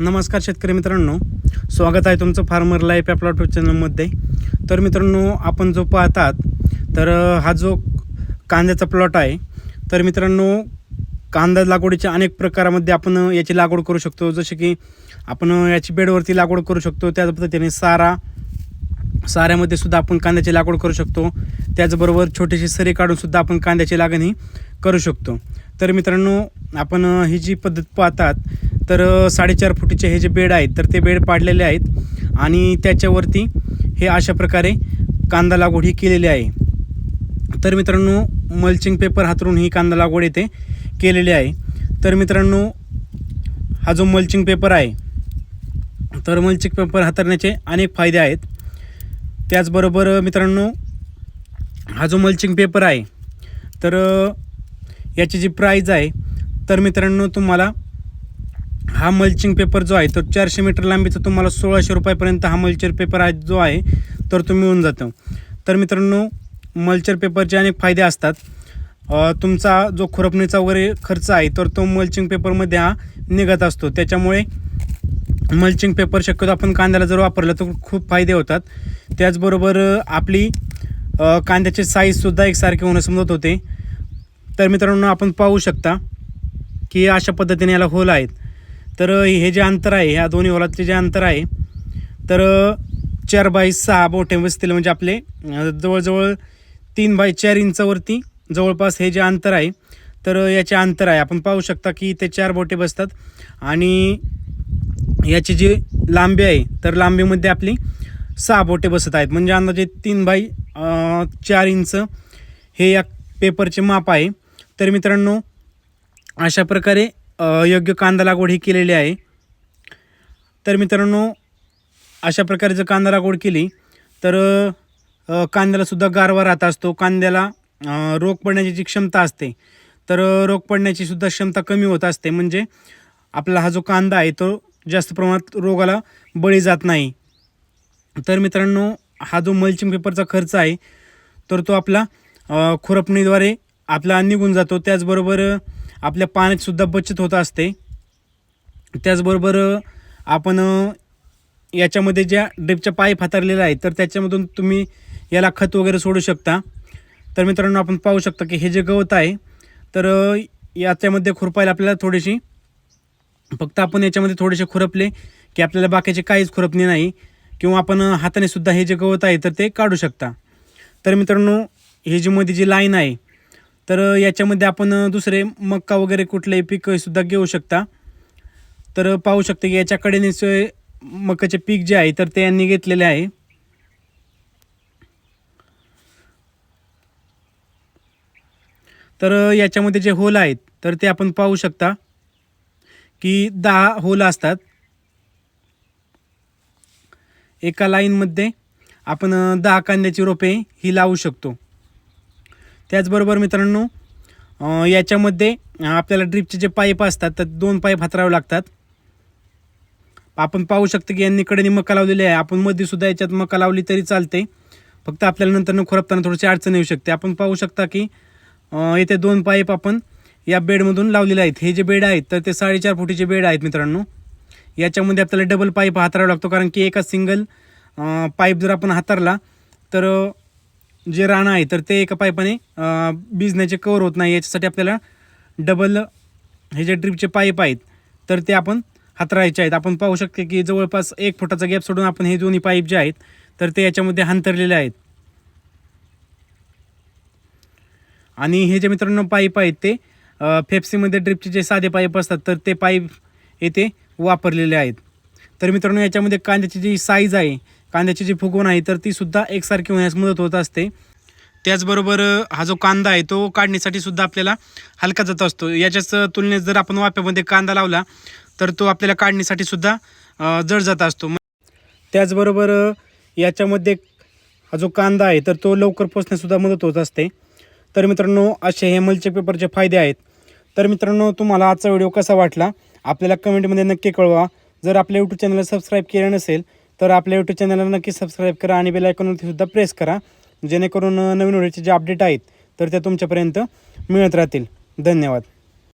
नमस्कार शेतकरी मित्रांनो. स्वागत आहे तुमचं फार्मर लाईफ या प्लॉट चॅनलमध्ये. तर मित्रांनो आपण जो पाहतात तर हा जो कांद्याचा प्लॉट आहे तर मित्रांनो कांदा लागवडीच्या अनेक प्रकारामध्ये आपण याची लागवड करू शकतो. जसे की आपण याची बेडवरती लागवड करू शकतो त्याच पद्धतीने सारा साऱ्यामध्ये सुद्धा आपण कांद्याची लागवड करू शकतो. त्याचबरोबर छोटीशी सरी काढूनसुद्धा आपण कांद्याची लागण ही करू शकतो. तर मित्रांनो आपण ही जी पद्धत पाहतात तर साडेचार फुटीचे हे जे बेड आहेत तर ते बेड पाडलेले आहेत आणि त्याच्यावरती हे अशा प्रकारे कांदा लागवड ही केलेली आहे. तर मित्रांनो मल्चिंग पेपर हातरून ही कांदा लागवड येथे केलेली आहे. तर मित्रांनो हा जो मल्चिंग पेपर आहे तर मल्चिंग पेपर हाताळण्याचे अनेक फायदे आहेत. त्याचबरोबर मित्रांनो हा जो मल्चिंग पेपर आहे तर याची जी प्राईज आहे तर मित्रांनो तुम्हाला हा मल्चिंग पेपर जो आहे तो चारशे मीटर लांबीचा तुम्हाला सोळाशे रुपयापर्यंत हा मल्चर पेपर आहे जो आहे तर तो मिळून जातो. तर मित्रांनो मल्चर पेपरचे अनेक फायदे असतात. तुमचा जो खुरपणीचा वगैरे खर्च आहे तर तो मल्चिंग पेपरमध्ये हा निघत असतो. त्याच्यामुळे मल्चिंग पेपर शक्यतो आपण कांद्याला जर वापरलं तर खूप फायदे होतात. त्याचबरोबर आपली कांद्याची साईजसुद्धा एकसारखे होणं समजत होते. तर मित्रांनो आपण पाहू शकता की अशा पद्धतीने याला होल आहेत. तर हे जे अंतर आहे ह्या दोन्ही ओलातले जे अंतर आहे तर चार बाय सहा बोटे बसतील म्हणजे आपले जवळजवळ तीन बाय चार इंचावरती जवळपास हे जे अंतर आहे तर याचे अंतर आहे. आपण पाहू शकता की ते चार बोटे बसतात आणि याची जी लांबी आहे तर लांबीमध्ये आपली सहा बोटे बसत आहेत. म्हणजे अंदाजे तीन बाय चार इंच हे या पेपरचे माप आहे. तर मित्रांनो अशा प्रकारे योग्य कांदा लागवड ही केलेली आहे. तर मित्रांनो अशा प्रकारे जर कांदा लागवड केली तर कांद्यालासुद्धा गारवा राहत असतो. कांद्याला रोग पडण्याची जी क्षमता असते तर रोग पडण्याची सुद्धा क्षमता कमी होत असते. म्हणजे आपला हा जो कांदा आहे तो जास्त प्रमाणात रोगाला बळी जात नाही. तर मित्रांनो हा जो मल्चिंग पेपरचा खर्च आहे तर तो आपला खुरपणीद्वारे आपला निघून जातो. त्याचबरोबर आपल्या पाण्यातसुद्धा बचत होत असते. त्याचबरोबर आपण याच्यामध्ये ज्या ड्रिपच्या पाईप हातारलेल्या आहेत तर त्याच्यामधून तुम्ही याला खत वगैरे सोडू शकता. तर मित्रांनो आपण पाहू शकता की हे जे गवत आहे तर याच्यामध्ये खुरपायला आपल्याला थोडीशी फक्त आपण याच्यामध्ये थोडेसे खुरपले की आपल्याला बाकीचे काहीच खुरपणे नाही किंवा आपण हाताने सुद्धा हे जे गवत आहे तर ते काढू शकता. तर मित्रांनो हे जी मध्ये जी लाईन आहे तर याच्यामध्ये आपण दुसरे मक्का वगैरे कुठलेही पीक सुद्धा घेऊ शकता. तर पाहू शकता की याच्याकडे कडेनेच मकाचे पीक जे आहे तर ते यांनी घेतलेले आहे. तर याच्यामध्ये जे होल आहेत तर ते आपण पाहू शकता की दहा होल असतात. एका लाईनमध्ये आपण दहा कांद्याची रोपे ही लावू शकतो. त्याचबरोबर मित्रांनो याच्यामध्ये आपल्याला ड्रिपचे जे पाईप असतात तर दोन पाईप हातरावे लागतात. आपण पाहू शकतो की यांनी कडेने मका लावलेली आहे. आपण मध्ये सुद्धा याच्यात मका लावली तरी चालते. फक्त आपल्याला नंतर खुरपताना थोडीशी अडचण येऊ शकते. आपण पाहू शकता की येथे दोन पाईप आपण या बेडमधून लावलेले आहेत. हे जे बेड आहेत तर ते साडेचार फुटीचे बेड आहेत मित्रांनो. याच्यामध्ये आपल्याला डबल पाईप हातारावा लागतो कारण की एका सिंगल पाईप जर आपण हातारला तर जे राणं आहे तर ते एका पाईपाने भिजण्याचे कवर होत नाही. याच्यासाठी आपल्याला डबल हे जे ड्रीपचे पाईप आहेत तर ते आपण हातरायचे आहेत. आपण पाहू शकते की जवळपास एक फुटाचा गॅप सोडून आपण हे दोन्ही पाईप जे आहेत तर ते याच्यामध्ये हांतरलेले आहेत. आणि हे जे मित्रांनो पाईप आहेत ते फेप्सीमध्ये ड्रिपचे जे साधे पाईप असतात तर ते पाईप येथे वापरलेले आहेत. तर मित्रांनो याच्यामध्ये कांद्याची जी साईज आहे कांद्याची जी फुगवण आहे तर ती सुद्धा एकसारखी होण्यास मदत होत असते. त्याचबरोबर हा जो कांदा आहे तो काढण्यासाठी सुद्धा आपल्याला हलका जात असतो. याच्याच तुलनेत जर आपण वाफ्यामध्ये कांदा लावला तर तो आपल्याला काढण्यासाठी सुद्धा जड जात असतो. त्याचबरोबर याच्यामध्ये हा जो कांदा आहे तर तो लवकर पोचण्यासुद्धा मदत होत असते. तर मित्रांनो असे हे मल्चे पेपरचे फायदे आहेत. तर मित्रांनो तुम्हाला आजचा व्हिडिओ कसा वाटला? आपल्याला कमेंटमध्ये नक्की कळवा. जर आपल्या यूट्यूब चॅनलला सबस्क्राईब केलं नसेल तर आपल्या यूट्यूब चॅनलला नक्की सबस्क्राईब करा आणि बेल आयकॉनवरती सुद्धा प्रेस करा. जेणेकरून नवीन व्हिडिओचे जे अपडेट आहेत तर त्या तुमच्यापर्यंत मिळत राहतील. धन्यवाद.